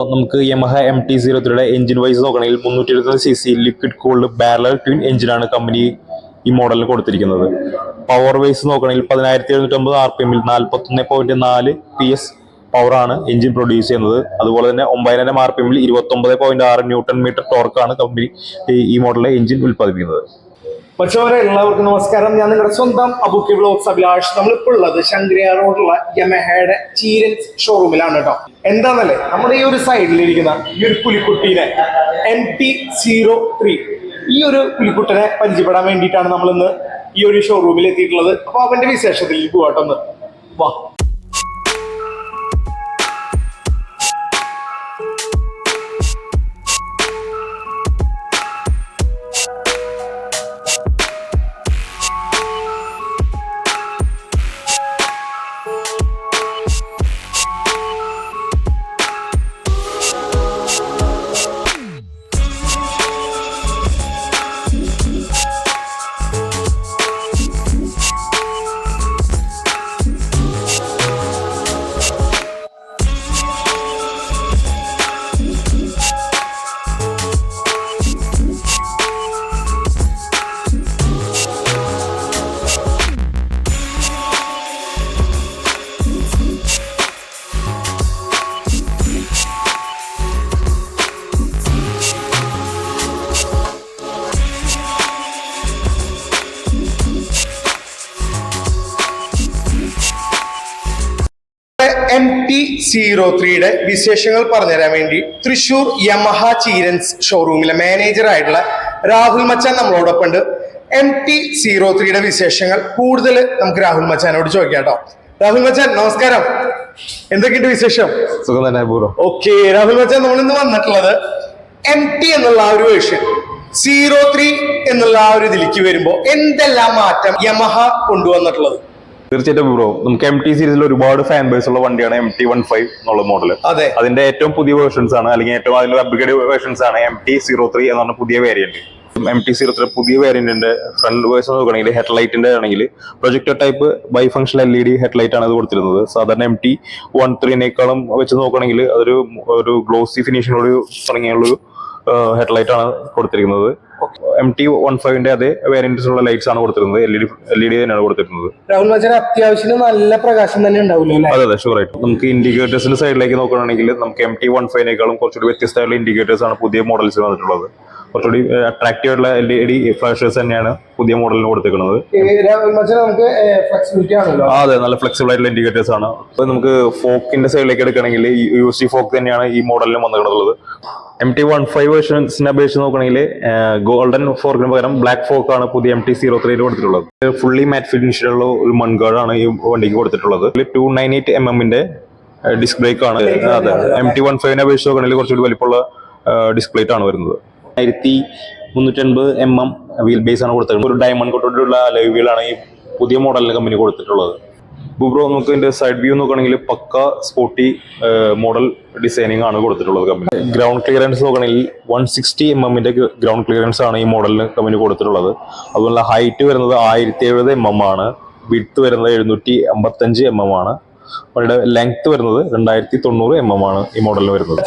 നമുക്ക് Yamaha M T zero ത്രീയുടെ engine wise നോക്കണമെങ്കിൽ മുന്നൂറ്റി ഇരുപത്തി C C liquid cooled parallel twin എഞ്ചിനാണ് കമ്പനി ഈ മോഡലിൽ കൊടുത്തിരിക്കുന്നത്. പവർ വൈസ് നോക്കണമെങ്കിൽ പതിനായിരത്തി എഴുന്നൂറ്റമ്പത് ആർ പി എമ്മിൽ നാൽപ്പത്തൊന്ന് പോയിന്റ് നാല് പി എസ് പവറാണ് എഞ്ചിൻ പ്രൊഡ്യൂസ് ചെയ്യുന്നത്. അതുപോലെ തന്നെ ഒമ്പതിനായിരം ആർ പി എമ്മിൽ ഇരുപത്തൊമ്പത് പോയിന്റ് ആറ് ന്യൂട്ടൺ മീറ്റർ ടോർക്കാണ് കമ്പനി ഈ മോഡലിലെ എഞ്ചിൻ ഉൽപ്പാദിപ്പിക്കുന്നത്. പക്ഷേ എല്ലാവർക്കും നമസ്കാരം. ഞാൻ നിങ്ങളുടെ സ്വന്തം അബുക്കി ബ്ലോക്സ് അഭിലാഷ്. നമ്മളിപ്പോൾ ഉള്ളത് ശങ്കരിയ റോഡുള്ള യമഹയുടെ ചീരൻസ് ഷോറൂമിലാണ് കേട്ടോ. എന്താന്നല്ലേ? നമ്മുടെ ഈ ഒരു സൈഡിലിരിക്കുന്ന ഈ ഒരു പുലിക്കുട്ടീനെ എൻ ടി സീറോ ത്രീ ഈ ഒരു പുലിക്കുട്ടനെ പരിചയപ്പെടാൻ വേണ്ടിയിട്ടാണ് നമ്മൾ ഇന്ന് ഈ ഒരു ഷോറൂമിൽ എത്തിയിട്ടുള്ളത്. അപ്പൊ അവന്റെ വിശേഷത്തിൽ പോകട്ടെ വാ. ടി സീറോ ത്രീയുടെ വിശേഷങ്ങൾ പറഞ്ഞുതരാൻ വേണ്ടി തൃശൂർ യമഹ ചീരൻസ് ഷോറൂമിലെ മാനേജർ ആയിട്ടുള്ള രാഹുൽ മച്ചാൻ നമ്മളോടൊപ്പം ഉണ്ട്. എം ടി സീറോ ത്രീയുടെ വിശേഷങ്ങൾ കൂടുതൽ നമുക്ക് രാഹുൽ മച്ചാനോട് ചോദിക്കാം കേട്ടോ. രാഹുൽ മച്ചാൻ നമസ്കാരം. എന്തൊക്കെയുണ്ട് വിശേഷം? സുഖം തന്നെ പൂർവം ഓക്കെ രാഹുൽ മച്ചാൻ നമ്മൾ ഇന്ന് വന്നിട്ടുള്ളത് എം ടി എന്നുള്ള ആ ഒരു വേർഷൻ സീറോ ത്രീ എന്നുള്ള ആ ഒരു ഇതിലേക്ക് വരുമ്പോ എന്തെല്ലാം മാറ്റം യമഹ കൊണ്ടുവന്നിട്ടുള്ളത്? തീർച്ചയായിട്ടും ബ്രോ നമുക്ക് എം ടി സീരീസിൽ ഒരുപാട് ഫാൻ ബേസ് ഉള്ള വണ്ടിയാണ് എം ടി വൺ ഫൈവ് എന്നുള്ള മോഡൽ അതെ. അതിന്റെ ഏറ്റവും പുതിയ വേർഷൻസ് ആണ്. അല്ലെങ്കിൽ ഏറ്റവും അതിന്റെ അപ്ഗ്രേഡ് വേർഷൻസ് ആണ് എം ടി സീറോ ത്രീ എന്ന് പറഞ്ഞ പുതിയ variant M T zero three പുതിയ വേരിയന്റിന്റെ ഫ്രണ്ട് വേഴ്സ് നോക്കുകയാണെങ്കിൽ ഹെഡ്ലൈറ്റിന്റെ ആണെങ്കിൽ projector type bi function L E D headlight ആണ് അത് കൊടുത്തിരുന്നത്. സാധാരണ എം ടി വൺ ത്രീനേക്കാളും വെച്ച് നോക്കുകയാണെങ്കിൽ അതൊരു ഒരു ഗ്ലോസി ഫിനിഷിനോട് തുടങ്ങിയുള്ളൊരു ഹെഡ്ലൈറ്റ് ആണ് കൊടുത്തിരിക്കുന്നത്. എം ടി വൺ ഫൈവിന്റെ അതേ വേരിയന്റ്സ് ഉള്ള ലൈറ്റ്സ് ആണ് കൊടുത്തിരുന്നത്. L E D L E D തന്നെയാണ് കൊടുത്തിരുന്നത്. രാഹുൽ അത്യാവശ്യം നല്ല പ്രകാശം തന്നെ ഉണ്ടാവില്ല അതെ അതെ ഷുവർ ആയിട്ട്. നമുക്ക് ഇൻഡിക്കേറ്റേഴ്സിന്റെ സൈഡിലേക്ക് നോക്കുകയാണെങ്കിൽ നമുക്ക് എം ടി വൺ ഫൈവിനേക്കാളും കുറച്ചുകൂടി വ്യത്യസ്തമായിട്ടുള്ള ഇൻഡിക്കേറ്റേഴ്സ് ആണ് പുതിയ മോഡൽസ് വന്നിട്ടുള്ളത്. കുറച്ചുകൂടി അട്രാക്റ്റീവ് ആയിട്ടുള്ള എൽ ഇ ഡി ഫ്ലാഷേഴ്സ് തന്നെയാണ് പുതിയ മോഡലിന് കൊടുത്തിരിക്കുന്നത് അതെ നല്ല ഫ്ലെക്സിബിൾ ആയിട്ടുള്ള ഇൻഡിക്കേറ്റേഴ്സ് ആണ്. ഇപ്പൊ നമുക്ക് ഫോക്കിന്റെ സൈഡിലേക്ക് എടുക്കുകയാണെങ്കിൽ യു സി ഫോക്ക് തന്നെയാണ് ഈ മോഡലിന് വന്നിട്ടുള്ളത്. എം ടി വൺ ഫൈവ് വേർഷൻസിനെ അപേക്ഷിച്ച് നോക്കുകയാണെങ്കിൽ ഗോൾഡൻ ഫോർക്കിന് പകരം ബ്ലാക്ക് ഫോക്ക് ആണ് പുതിയ എം ടി സീറോ ത്രീയിൽ കൊടുത്തിട്ടുള്ളത്. ഫുള്ളി മാറ്റ് ഫിനിഷിലുള്ള ഒരു മൺഗാർഡാണ് ഈ വണ്ടിക്ക് കൊടുത്തിട്ടുള്ളത്. ടു നയൻ എയ്റ്റ് എം എമ്മിന്റെ ഡിസ്ക് ബ്രേക്ക് ആണ്. അതെ. എം ടി വൺ ഫൈവിനെ അപേക്ഷിച്ച് നോക്കുകയാണെങ്കിൽ കുറച്ചുകൂടി വലിപ്പമുള്ള ഡിസ്ക് പ്ലേറ്റ് ആണ് വരുന്നത്. ആയിരത്തി മുന്നൂറ്റൻപത് എം എം വീൽ ബേസ് ആണ് കൊടുത്തിട്ടുള്ളത്. ഒരു ഡയമണ്ട് കൊണ്ടുള്ള വീലാണ് ഈ പുതിയ മോഡലിന് കമ്പനി കൊടുത്തിട്ടുള്ളത്. ബുബ്രോ നമുക്ക് ഇതിന്റെ സൈഡ് വ്യൂ നോക്കുകയാണെങ്കിൽ പക്ക സ്പോർട്ടി മോഡൽ ഡിസൈനിങ് ആണ് കൊടുത്തിട്ടുള്ളത് കമ്പനി ഗ്രൗണ്ട് ക്ലിയറൻസ് നോക്കുകയാണെങ്കിൽ വൺ സിക്സ്റ്റി എം എമ്മിന്റെ ഗ്രൗണ്ട് ക്ലിയറൻസ് ആണ് ഈ മോഡലിന് കമ്പനി കൊടുത്തിട്ടുള്ളത്. അതുപോലെ ഹൈറ്റ് വരുന്നത് ആയിരത്തി എഴുപത് എം എം ആണ്. വിഡ്ത്ത് വരുന്നത് എഴുന്നൂറ്റി അമ്പത്തഞ്ച് എം എം ആണ്. വണ്ടിയുടെ ലെങ്ത് വരുന്നത് രണ്ടായിരത്തി തൊണ്ണൂറ് എം എം ആണ് ഈ മോഡലിൽ വരുന്നത്.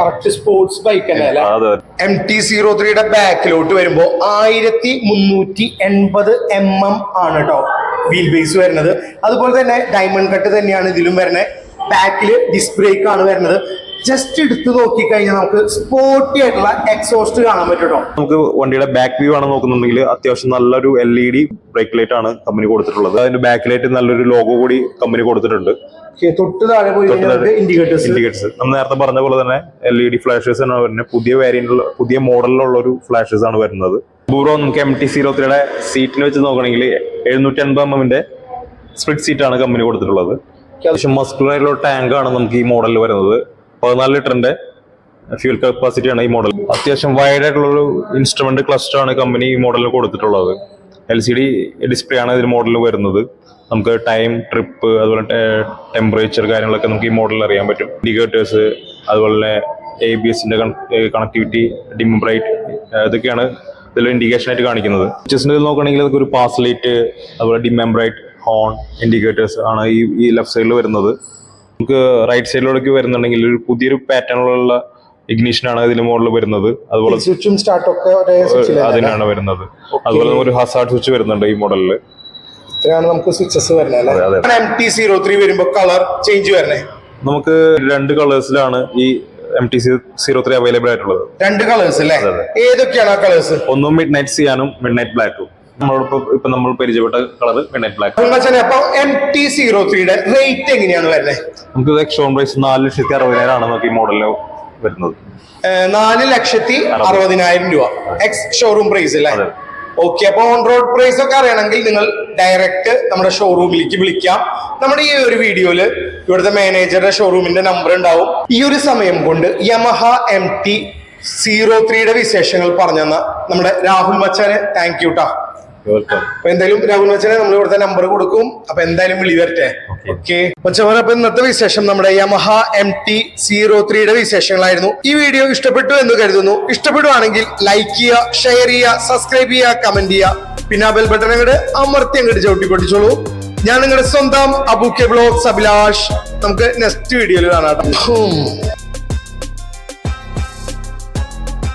കറക്റ്റ് സ്പോർട്സ് ബൈക്ക് അതെ എം ടി സീറോ ത്രീയുടെ ബാക്കിലോട്ട് വരുമ്പോ ആയിരത്തി മുന്നൂറ്റി എൺപത് എം എം ആണ് കേട്ടോ വീൽ ബേസ് വരുന്നത്. അതുപോലെ തന്നെ ഡയമണ്ട് കട്ട് തന്നെയാണ് ഇതിലും വരുന്നത്. ബാക്കിൽ ഡിസ് ബ്രേക്ക് ആണ് വരുന്നത്. ജസ്റ്റ് എടുത്ത് നോക്കിക്കഴിഞ്ഞാൽ നമുക്ക് സ്പോർട്ടി ആയിട്ടുള്ള എക്സോസ്റ്റ് കാണാൻ പറ്റും നമുക്ക് വണ്ടിയുടെ ബാക്ക് വ്യൂ ആണ് നോക്കുന്നുണ്ടെങ്കിൽ അത്യാവശ്യം നല്ലൊരു L E D brake light ആണ് കമ്പനി കൊടുത്തിട്ടുള്ളത്. അതിന്റെ ബാക്ക് ലൈറ്റ് നല്ലൊരു ലോഗോ കൂടി കമ്പനി കൊടുത്തിട്ടുണ്ട്. തൊട്ട് താഴെ പോയി ഇൻഡിക്കേറ്റേഴ്സ് ഇൻഡിക്കേറ്റേഴ്സ് നമ്മൾ നേരത്തെ പറഞ്ഞ പോലെ തന്നെ എൽ ഇ ഡി ഫ്ലാഷേഴ്സ് ആണ് വരുന്നത്. പുതിയ വേരിയന്റ് പുതിയ മോഡലിലുള്ള ഒരു ഫ്ലാഷേഴ്സ് ആണ് വരുന്നത്. ബൂറോ നമുക്ക് എം ടി സീറോ ത്രീയുടെ സീറ്റിന് വെച്ച് നോക്കുകയാണെങ്കിൽ എഴുന്നൂറ്റി അൻപത് എം എമ്മിന്റെ സ്പ്ലിറ്റ് സീറ്റ് ആണ് കമ്പനി കൊടുത്തിട്ടുള്ളത്. അത്യാവശ്യം ടാങ്കാണ് ടാങ്ക് ആണ് നമുക്ക് ഈ മോഡലിൽ വരുന്നത്. പതിനാല് ലിറ്ററിന്റെ ഫ്യൂൽ കപ്പാസിറ്റി ആണ് ഈ മോഡൽ അത്യാവശ്യം വൈഡ് ആയിട്ടുള്ള ഒരു ഇൻസ്ട്രുമെന്റ് ക്ലസ്റ്റർ ആണ് കമ്പനി ഈ മോഡലിൽ കൊടുത്തിട്ടുള്ളത്. എൽ സി ഡി ഡിസ്പ്ലേ ആണ് ഇതിന് മോഡലിൽ വരുന്നത്. നമുക്ക് ടൈം ട്രിപ്പ് അതുപോലെ ടെമ്പറേച്ചർ കാര്യങ്ങളൊക്കെ നമുക്ക് ഈ മോഡലിൽ അറിയാൻ പറ്റും. ഇൻഡിക്കേറ്റേഴ്സ് അതുപോലെ എ ബി എസിന്റെ കണക്ടിവിറ്റി ഡിം ബ്രൈറ്റ് ഇതൊക്കെയാണ് ഇതിൽ ഇൻഡിക്കേഷൻ ആയിട്ട് കാണിക്കുന്നത്. ചെസ്റ്റിന്റെ നോക്കുകയാണെങ്കിൽ അതൊക്കെ ഒരു പാസ്ലൈറ്റ് അതുപോലെ ഡിമെംബ്രൈറ്റ് ഹോൺ ഇൻഡിക്കേറ്റേഴ്സ് ആണ് ഈ ഈ ലെഫ്റ്റ് സൈഡിൽ വരുന്നത്. നമുക്ക് റൈറ്റ് സൈഡിലേക്ക് വരുന്നുണ്ടെങ്കിൽ ഒരു പുതിയൊരു പാറ്റേണിലുള്ള ഇഗ്നിഷൻ ആണ് ഇതിന് മുകളിൽ വരുന്നത്. അതുപോലെ സ്വിച്ചും സ്റ്റാർട്ട് ഒക്കെ അതിനാണ് വരുന്നത്. അതുപോലെ ഒരു ഹസാർഡ് സ്വിച്ച് വരുന്നുണ്ട് ഈ മോഡലിൽ ഇത്രയാണ് നമുക്ക് സ്വിച്ചസ് വരുന്നത് അതെ, അതെ. എം ടി സീറോ ത്രീ വരുമ്പോ കളർ ചേഞ്ച് വരണേ. നമുക്ക് രണ്ട് കളേഴ്സിലാണ് ഈ M T C zero three available ആയിട്ടുള്ളത്. രണ്ട് കളേഴ്സ് അല്ലേ. ഏതൊക്കെയാണ് ആ കളേഴ്സ് ഒന്നും മിഡ് നൈറ്റ് സിയാനും മിഡ് നൈറ്റ് ബ്ലാക്കും നമ്മളിപ്പോ ഇപ്പൊ നമ്മൾ പരിചയപ്പെട്ട കളർ മിഡ് നൈറ്റ് ബ്ലാക്ക് അപ്പൊ എം ടി സീറോ ത്രീയുടെ റേറ്റ് എങ്ങനെയാണ് വരുന്നത് നമുക്ക് ഇത് എക്സ്ട്രോൺ പ്രൈസ് നാല് ലക്ഷത്തി അറുപതിനായിരം ആണ് നമുക്ക് ഈ മോഡലിൽ വരുന്നത്. നാല് ലക്ഷത്തി അറുപതിനായിരം രൂപ. എക്സ് ഷോറൂം പ്രൈസ് അല്ലേ. ഓക്കെ അപ്പൊ ഓൺ റോഡ് പ്രൈസ് ഒക്കെ അറിയണമെങ്കിൽ നിങ്ങൾ ഡയറക്റ്റ് നമ്മുടെ ഷോറൂമിലേക്ക് വിളിക്കാം. നമ്മുടെ ഈ ഒരു വീഡിയോയിൽ ഇവിടുത്തെ മാനേജറുടെ ഷോറൂമിന്റെ നമ്പർ ഉണ്ടാവും. ഈ ഒരു സമയം കൊണ്ട് യമഹ എം ടി സീറോ ത്രീയുടെ വിശേഷങ്ങൾ പറഞ്ഞെന്ന നമ്മുടെ രാഹുൽ മച്ചാന് താങ്ക് യു ട്ടാ. അപ്പൊ എന്തായാലും രാഹുൽ മച്ചനെ നമ്മൾ ഇവിടുത്തെ നമ്പർ കൊടുക്കും. അപ്പൊ എന്തായാലും വിളി വരട്ടെ. Okay. ഓക്കെ മച്ചവൻ അപ്പൊ ഇന്നത്തെ വിശേഷം നമ്മുടെ യമഹ എം ടി സീറോ ത്രീയുടെ വിശേഷങ്ങളായിരുന്നു. ഈ വീഡിയോ ഇഷ്ടപ്പെട്ടു എന്ന് കരുതുന്നു. ഇഷ്ടപ്പെടുവാണെങ്കിൽ ലൈക്ക് ചെയ്യുക ഷെയർ ചെയ്യുക സബ്സ്ക്രൈബ് ചെയ്യുക കമന്റ് ചെയ്യുക. പിന്നെ ബെൽ ബട്ടൺ അങ്ങോട്ട് അമർത്തി അങ്ങോട്ട് ചവിട്ടി പൊട്ടിച്ചോളൂ ഞാൻ നിങ്ങളുടെ സ്വന്തം അബുക്കെ ബ്ലോഗ് അഭിലാഷ് നമുക്ക് നെക്സ്റ്റ് വീഡിയോയിൽ കാണാം.